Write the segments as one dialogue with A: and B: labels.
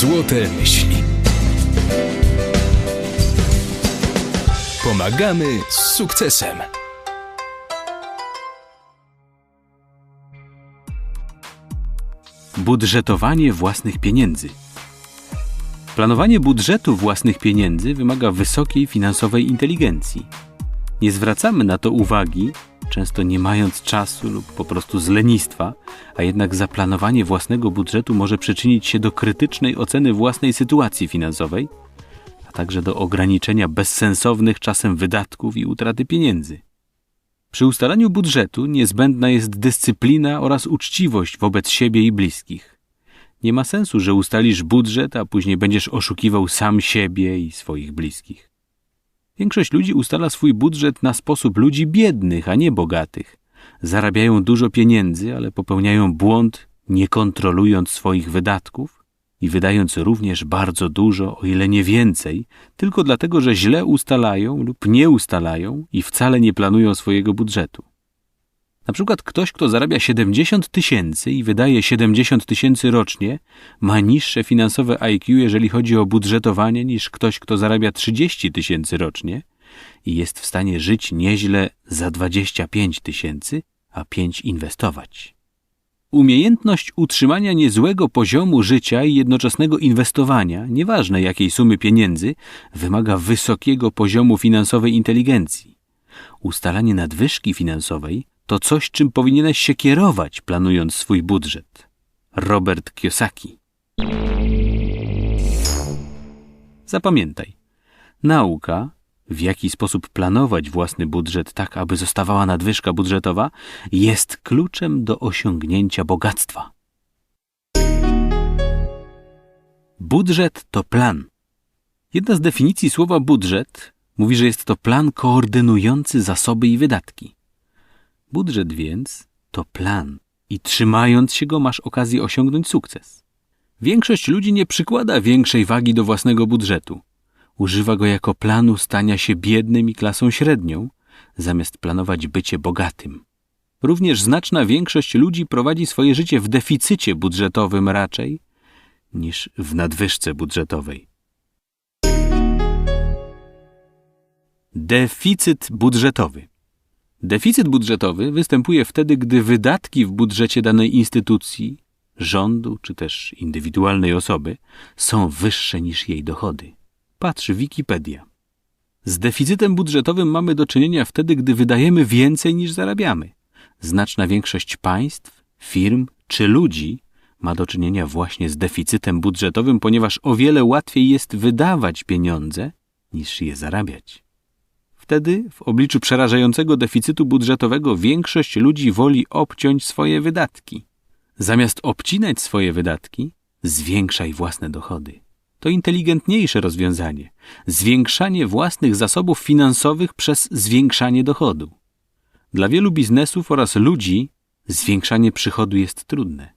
A: Złote myśli. Pomagamy z sukcesem.
B: Budżetowanie własnych pieniędzy. Planowanie budżetu własnych pieniędzy wymaga wysokiej finansowej inteligencji. Nie zwracamy na to uwagi, często nie mając czasu lub po prostu z lenistwa, a jednak zaplanowanie własnego budżetu może przyczynić się do krytycznej oceny własnej sytuacji finansowej, a także do ograniczenia bezsensownych czasem wydatków i utraty pieniędzy. Przy ustalaniu budżetu niezbędna jest dyscyplina oraz uczciwość wobec siebie i bliskich. Nie ma sensu, że ustalisz budżet, a później będziesz oszukiwał sam siebie i swoich bliskich. Większość ludzi ustala swój budżet na sposób ludzi biednych, a nie bogatych. Zarabiają dużo pieniędzy, ale popełniają błąd, nie kontrolując swoich wydatków i wydając również bardzo dużo, o ile nie więcej, tylko dlatego, że źle ustalają lub nie ustalają i wcale nie planują swojego budżetu. Na przykład ktoś, kto zarabia 70 tysięcy i wydaje 70 tysięcy rocznie, ma niższe finansowe IQ, jeżeli chodzi o budżetowanie, niż ktoś, kto zarabia 30 tysięcy rocznie i jest w stanie żyć nieźle za 25 tysięcy, a 5 inwestować. Umiejętność utrzymania niezłego poziomu życia i jednoczesnego inwestowania, nieważne jakiej sumy pieniędzy, wymaga wysokiego poziomu finansowej inteligencji. Ustalanie nadwyżki finansowej to coś, czym powinieneś się kierować, planując swój budżet. Robert Kiyosaki. Zapamiętaj. Nauka, w jaki sposób planować własny budżet tak, aby zostawała nadwyżka budżetowa, jest kluczem do osiągnięcia bogactwa. Budżet to plan. Jedna z definicji słowa budżet mówi, że jest to plan koordynujący zasoby i wydatki. Budżet więc to plan i trzymając się go masz okazję osiągnąć sukces. Większość ludzi nie przykłada większej wagi do własnego budżetu. Używa go jako planu stania się biednym i klasą średnią, zamiast planować bycie bogatym. Również znaczna większość ludzi prowadzi swoje życie w deficycie budżetowym raczej niż w nadwyżce budżetowej. Deficyt budżetowy. Deficyt budżetowy występuje wtedy, gdy wydatki w budżecie danej instytucji, rządu czy też indywidualnej osoby są wyższe niż jej dochody. Patrz Wikipedia. Z deficytem budżetowym mamy do czynienia wtedy, gdy wydajemy więcej niż zarabiamy. Znaczna większość państw, firm czy ludzi ma do czynienia właśnie z deficytem budżetowym, ponieważ o wiele łatwiej jest wydawać pieniądze niż je zarabiać. Wtedy, w obliczu przerażającego deficytu budżetowego, większość ludzi woli obciąć swoje wydatki. Zamiast obcinać swoje wydatki, zwiększaj własne dochody. To inteligentniejsze rozwiązanie. Zwiększanie własnych zasobów finansowych przez zwiększanie dochodu. Dla wielu biznesów oraz ludzi zwiększanie przychodu jest trudne.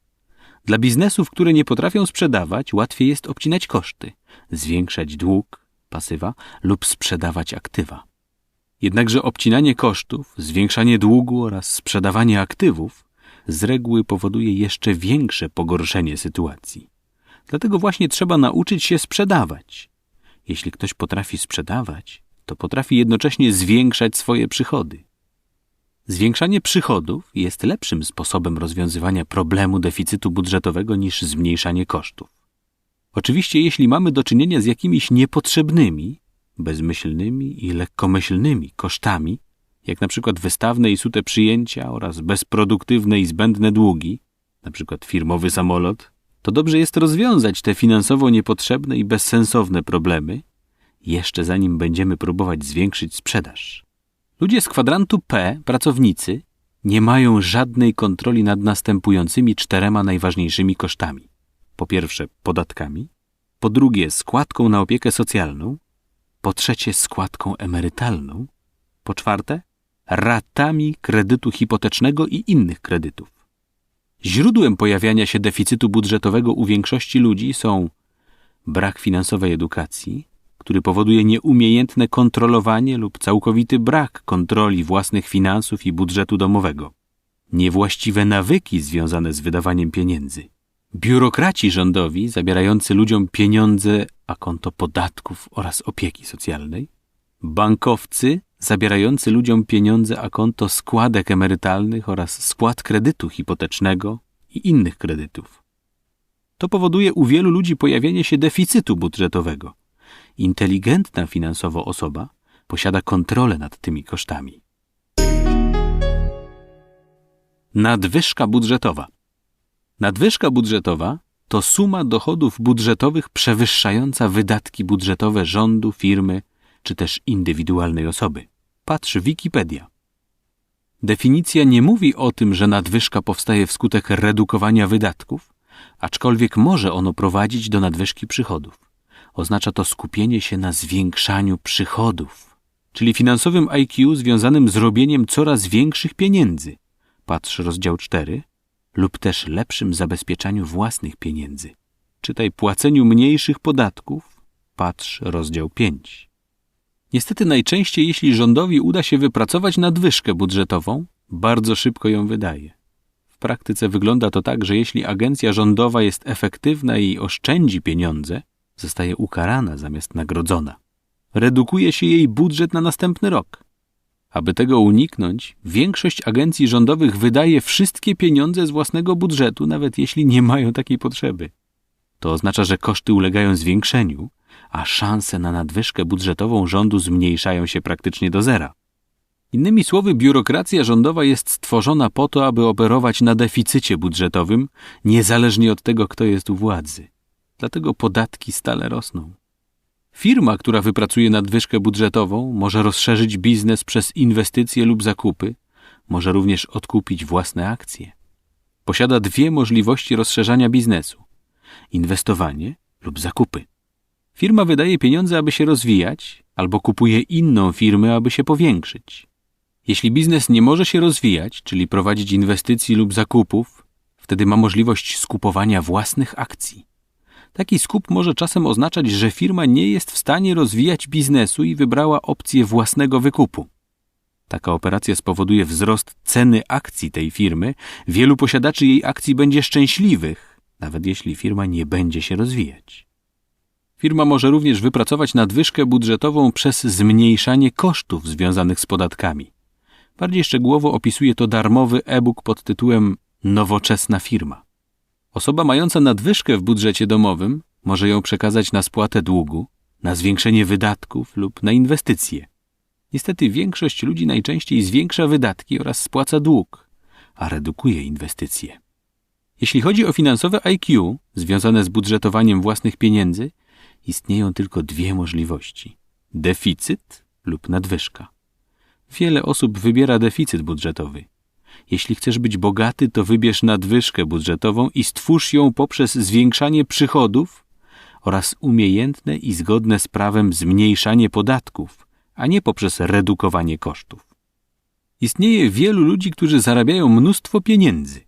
B: Dla biznesów, które nie potrafią sprzedawać, łatwiej jest obcinać koszty, zwiększać dług, pasywa lub sprzedawać aktywa. Jednakże obcinanie kosztów, zwiększanie długu oraz sprzedawanie aktywów z reguły powoduje jeszcze większe pogorszenie sytuacji. Dlatego właśnie trzeba nauczyć się sprzedawać. Jeśli ktoś potrafi sprzedawać, to potrafi jednocześnie zwiększać swoje przychody. Zwiększanie przychodów jest lepszym sposobem rozwiązywania problemu deficytu budżetowego niż zmniejszanie kosztów. Oczywiście, jeśli mamy do czynienia z jakimiś niepotrzebnymi, bezmyślnymi i lekkomyślnymi kosztami, jak na przykład wystawne i sute przyjęcia oraz bezproduktywne i zbędne długi, na przykład firmowy samolot, to dobrze jest rozwiązać te finansowo niepotrzebne i bezsensowne problemy, jeszcze zanim będziemy próbować zwiększyć sprzedaż. Ludzie z kwadrantu P, pracownicy, nie mają żadnej kontroli nad następującymi czterema najważniejszymi kosztami. Po pierwsze, podatkami, po drugie, składką na opiekę socjalną, po trzecie składką emerytalną, po czwarte ratami kredytu hipotecznego i innych kredytów. Źródłem pojawiania się deficytu budżetowego u większości ludzi są brak finansowej edukacji, który powoduje nieumiejętne kontrolowanie lub całkowity brak kontroli własnych finansów i budżetu domowego, niewłaściwe nawyki związane z wydawaniem pieniędzy, biurokraci rządowi zabierający ludziom pieniądze a konto podatków oraz opieki socjalnej, bankowcy zabierający ludziom pieniądze a konto składek emerytalnych oraz skład kredytu hipotecznego i innych kredytów. To powoduje u wielu ludzi pojawienie się deficytu budżetowego. Inteligentna finansowo osoba posiada kontrolę nad tymi kosztami. Nadwyżka budżetowa. Nadwyżka budżetowa to suma dochodów budżetowych przewyższająca wydatki budżetowe rządu, firmy czy też indywidualnej osoby. Patrz Wikipedia. Definicja nie mówi o tym, że nadwyżka powstaje wskutek redukowania wydatków, aczkolwiek może ono prowadzić do nadwyżki przychodów. Oznacza to skupienie się na zwiększaniu przychodów, czyli finansowym IQ związanym z robieniem coraz większych pieniędzy. Patrz rozdział 4 lub też lepszym zabezpieczaniu własnych pieniędzy. Czytaj płaceniu mniejszych podatków. Patrz rozdział 5. Niestety najczęściej, jeśli rządowi uda się wypracować nadwyżkę budżetową, bardzo szybko ją wydaje. W praktyce wygląda to tak, że jeśli agencja rządowa jest efektywna i oszczędzi pieniądze, zostaje ukarana zamiast nagrodzona. Redukuje się jej budżet na następny rok. Aby tego uniknąć, większość agencji rządowych wydaje wszystkie pieniądze z własnego budżetu, nawet jeśli nie mają takiej potrzeby. To oznacza, że koszty ulegają zwiększeniu, a szanse na nadwyżkę budżetową rządu zmniejszają się praktycznie do zera. Innymi słowy, biurokracja rządowa jest stworzona po to, aby operować na deficycie budżetowym, niezależnie od tego, kto jest u władzy. Dlatego podatki stale rosną. Firma, która wypracuje nadwyżkę budżetową, może rozszerzyć biznes przez inwestycje lub zakupy, może również odkupić własne akcje. Posiada dwie możliwości rozszerzania biznesu: inwestowanie lub zakupy. Firma wydaje pieniądze, aby się rozwijać, albo kupuje inną firmę, aby się powiększyć. Jeśli biznes nie może się rozwijać, czyli prowadzić inwestycji lub zakupów, wtedy ma możliwość skupowania własnych akcji. Taki skup może czasem oznaczać, że firma nie jest w stanie rozwijać biznesu i wybrała opcję własnego wykupu. Taka operacja spowoduje wzrost ceny akcji tej firmy. Wielu posiadaczy jej akcji będzie szczęśliwych, nawet jeśli firma nie będzie się rozwijać. Firma może również wypracować nadwyżkę budżetową przez zmniejszanie kosztów związanych z podatkami. Bardziej szczegółowo opisuje to darmowy e-book pod tytułem Nowoczesna firma. Osoba mająca nadwyżkę w budżecie domowym może ją przekazać na spłatę długu, na zwiększenie wydatków lub na inwestycje. Niestety większość ludzi najczęściej zwiększa wydatki oraz spłaca dług, a redukuje inwestycje. Jeśli chodzi o finansowe IQ związane z budżetowaniem własnych pieniędzy, istnieją tylko dwie możliwości: deficyt lub nadwyżka. Wiele osób wybiera deficyt budżetowy. Jeśli chcesz być bogaty, to wybierz nadwyżkę budżetową i stwórz ją poprzez zwiększanie przychodów oraz umiejętne i zgodne z prawem zmniejszanie podatków, a nie poprzez redukowanie kosztów. Istnieje wielu ludzi, którzy zarabiają mnóstwo pieniędzy.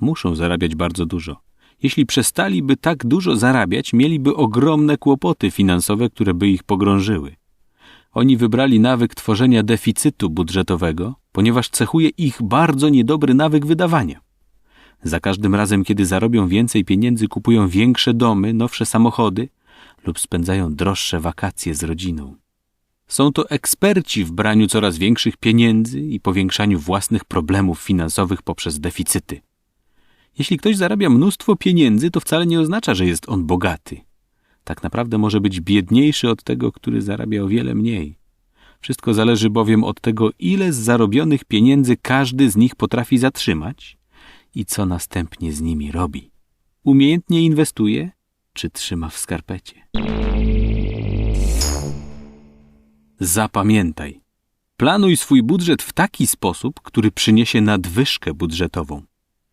B: Muszą zarabiać bardzo dużo. Jeśli przestaliby tak dużo zarabiać, mieliby ogromne kłopoty finansowe, które by ich pogrążyły. Oni wybrali nawyk tworzenia deficytu budżetowego, ponieważ cechuje ich bardzo niedobry nawyk wydawania. Za każdym razem, kiedy zarobią więcej pieniędzy, kupują większe domy, nowsze samochody lub spędzają droższe wakacje z rodziną. Są to eksperci w braniu coraz większych pieniędzy i powiększaniu własnych problemów finansowych poprzez deficyty. Jeśli ktoś zarabia mnóstwo pieniędzy, to wcale nie oznacza, że jest on bogaty. Tak naprawdę może być biedniejszy od tego, który zarabia o wiele mniej. Wszystko zależy bowiem od tego, ile z zarobionych pieniędzy każdy z nich potrafi zatrzymać i co następnie z nimi robi. Umiejętnie inwestuje, czy trzyma w skarpecie. Zapamiętaj. Planuj swój budżet w taki sposób, który przyniesie nadwyżkę budżetową.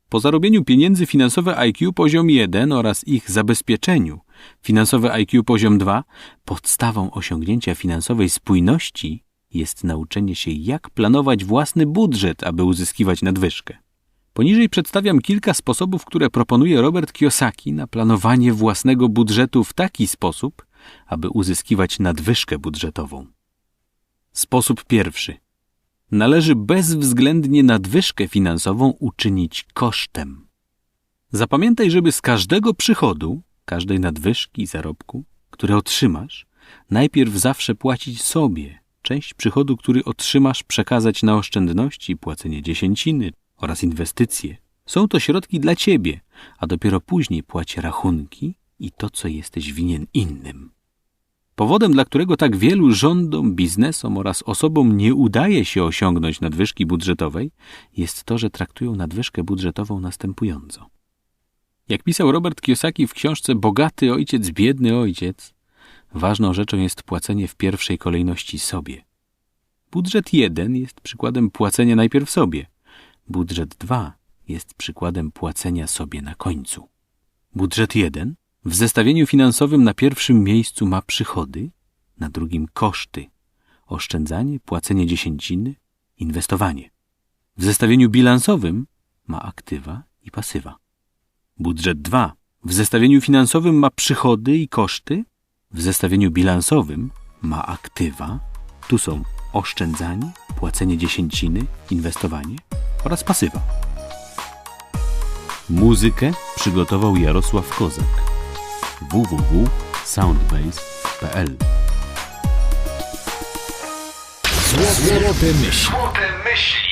B: Po zarobieniu pieniędzy finansowe IQ poziom 1 oraz ich zabezpieczeniu finansowe IQ poziom 2 podstawą osiągnięcia finansowej spójności jest nauczenie się, jak planować własny budżet, aby uzyskiwać nadwyżkę. Poniżej przedstawiam kilka sposobów, które proponuje Robert Kiyosaki na planowanie własnego budżetu w taki sposób, aby uzyskiwać nadwyżkę budżetową. Sposób pierwszy. Należy bezwzględnie nadwyżkę finansową uczynić kosztem. Zapamiętaj, żeby z każdego przychodu, każdej nadwyżki zarobku, które otrzymasz, najpierw zawsze płacić sobie. Część przychodu, który otrzymasz, przekazać na oszczędności, płacenie dziesięciny oraz inwestycje. Są to środki dla ciebie, a dopiero później płać rachunki i to, co jesteś winien innym. Powodem, dla którego tak wielu rządom, biznesom oraz osobom nie udaje się osiągnąć nadwyżki budżetowej, jest to, że traktują nadwyżkę budżetową następująco. Jak pisał Robert Kiyosaki w książce Bogaty ojciec, biedny ojciec, ważną rzeczą jest płacenie w pierwszej kolejności sobie. Budżet 1 jest przykładem płacenia najpierw sobie. Budżet 2 jest przykładem płacenia sobie na końcu. Budżet 1 w zestawieniu finansowym na pierwszym miejscu ma przychody, na drugim koszty, oszczędzanie, płacenie dziesięciny, inwestowanie. W zestawieniu bilansowym ma aktywa i pasywa. Budżet 2 w zestawieniu finansowym ma przychody i koszty, w zestawieniu bilansowym ma aktywa, tu są oszczędzanie, płacenie dziesięciny, inwestowanie oraz pasywa. Muzykę przygotował Jarosław Kozak www.soundbase.pl
A: Złote myśli.
C: Złote myśli.